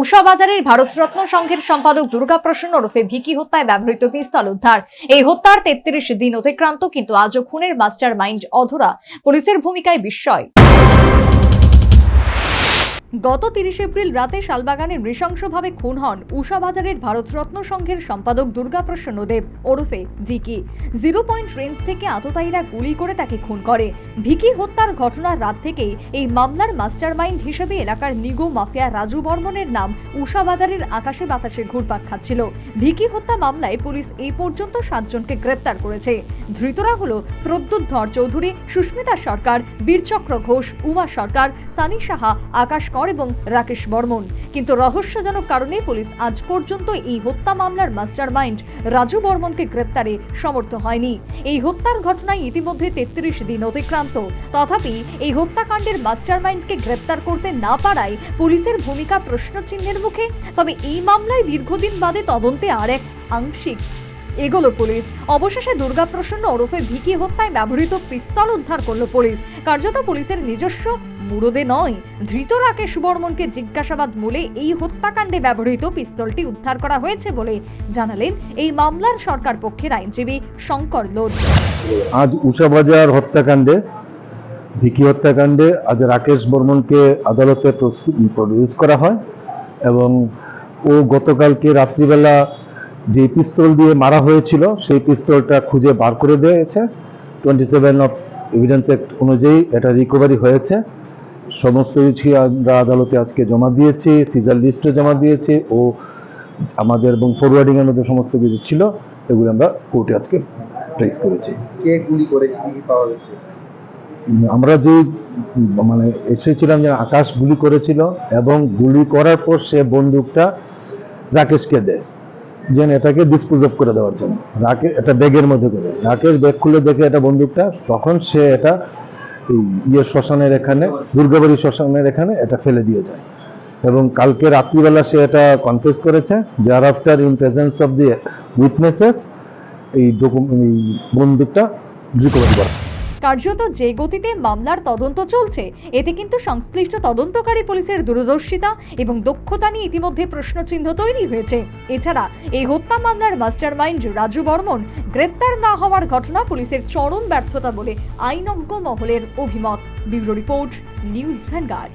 উষা বাজারের ভারতরত্ন সংঘের সম্পাদক দুর্গাপ্রসন্ন ওরফে ভিকি হত্যায় ব্যবহৃত পিস্তল উদ্ধার। এই হত্যার তেত্রিশ দিন অতিক্রান্ত, কিন্তু আজও খুনের মাস্টার মাইন্ড অধরা পুলিশের ভূমিকায় বিস্ময়। গত তিরিশ এপ্রিল রাতে শালবাগানে নৃশংসভাবে খুন হন উষা বাজারের ভারতরত্ন সংঘের সম্পাদক দুর্গাপ্রসন্ন দেব। ওরফে ভিকি। জিরো পয়েন্ট রেঞ্জ থেকে আততায়ীরা গুলি করে তাকে খুন করে। ভিকি হত্যার ঘটনার রাত থেকেই এই মামলার মাস্টারমাইন্ড হিসেবে এলাকার নিগো মাফিয়া রাজু বর্মনের নাম উষা বাজারের আকাশে বাতাসে ঘুরপাক খাচ্ছিল। ভিকি হত্যা মামলায় পুলিশ এই পর্যন্ত সাতজনকে গ্রেপ্তার করেছে। ধৃতরা হলো প্রদ্যুৎ ধর চৌধুরী, সুস্মিতা সরকার, বীরচক্র ঘোষ, উমা সরকার, সানি সাহা, আকাশ কর এবং রাকেশ বর্মন। কিন্তু রহস্যজনক কারণে পুলিশ আজ পর্যন্ত এই হত্যা মামলার মাস্টারমাইন্ড রাজু বর্মনকে গ্রেপ্তারে সমর্থ হয়নি। এই হত্যার ঘটনায় ইতিমধ্যে তেত্রিশ দিন অতিক্রান্ত। তথাপি এই হত্যাকাণ্ডের মাস্টারমাইন্ডকে গ্রেপ্তার করতে না পারায় পুলিশের ভূমিকা প্রশ্নচিহ্নের মুখে। তবে এই মামলায় দীর্ঘদিন বাদে তদন্তে আর এক আংশিক এগোলো পুলিশ। অবশেষে দুর্গাপ্রসন্ন ওরফে ভিকি হত্যায় ব্যবহৃত পিস্তল উদ্ধার করল পুলিশ। কার্যত পুলিশের নিজস্ব মুরদে নয়, ধৃত রাকেশ বর্মনকে জিজ্ঞাসাবাদ মূলে এই হত্যাকাণ্ডে ব্যবহৃত পিস্তলটি উদ্ধার করা হয়েছে বলে জানালেন এই মামলার সরকার পক্ষের আইনজীবী শঙ্কর লোধ। আজ উষাবাজার হত্যাকাণ্ডে, ভিকি হত্যাকাণ্ডে আজ রাকেশ বর্মনকে আদালতে প্রডিউস করা হয় এবং ও গতকালকে রাত্রিবেলা যে পিস্তল দিয়ে মারা হয়েছিল, সেই পিস্তলটা খুঁজে বার করে দিয়েছে। Twenty seven of evidence act অনুযায়ী এটা রিকভারি হয়েছে। সমস্ত কিছু আমরা আদালতে আজকে জমা দিয়েছি সিজার লিস্টও জমা দিয়েছি ও আমাদের এবং ফরওয়ার্ডিং এর মধ্যে সমস্ত কিছু ছিল এগুলো আমরা কোর্টে আজকে প্রেস করেছি। কে গুলি করেছে পাওয়া গেছে? আমরা যে মানে এসেছিলাম যে আকাশ গুলি করেছিল এবং গুলি করার পর সে বন্দুকটা রাকেশকে দেয় যেন এটাকে ডিসপোজ অফ করে দেওয়ার জন্য। রাকেশ এটা ব্যাগের মধ্যে করে। রাকেশ ব্যাগ খুলে দেখে এটা বন্দুকটা তখন সে এটা ইয়ে শ্মশানের এখানে, দুর্গাবাড়ি শ্মশানের এখানে এটা ফেলে দিয়ে যায়। এবং কালকে রাত্রিবেলা সে এটা কনফেস করেছে যার after in presence of the witnesses এই ডকুমেন্ট এই বন্দুকটা রিকভারি করা। কার্যত যে গতিতে মামলার তদন্ত চলছে, এতে কিন্তু সংশ্লিষ্ট তদন্তকারী পুলিশের দূরদর্শিতা এবং দক্ষতা নিয়ে ইতিমধ্যে প্রশ্নচিহ্ন তৈরি হয়েছে। এছাড়া, এই হত্যা মামলার মাস্টার মাইন্ড রাজু বর্মন গ্রেপ্তার না হওয়ার ঘটনা পুলিশের চরম ব্যর্থতা বলে আইনজ্ঞ মহলের অভিমত। Bureau report, news vanguard.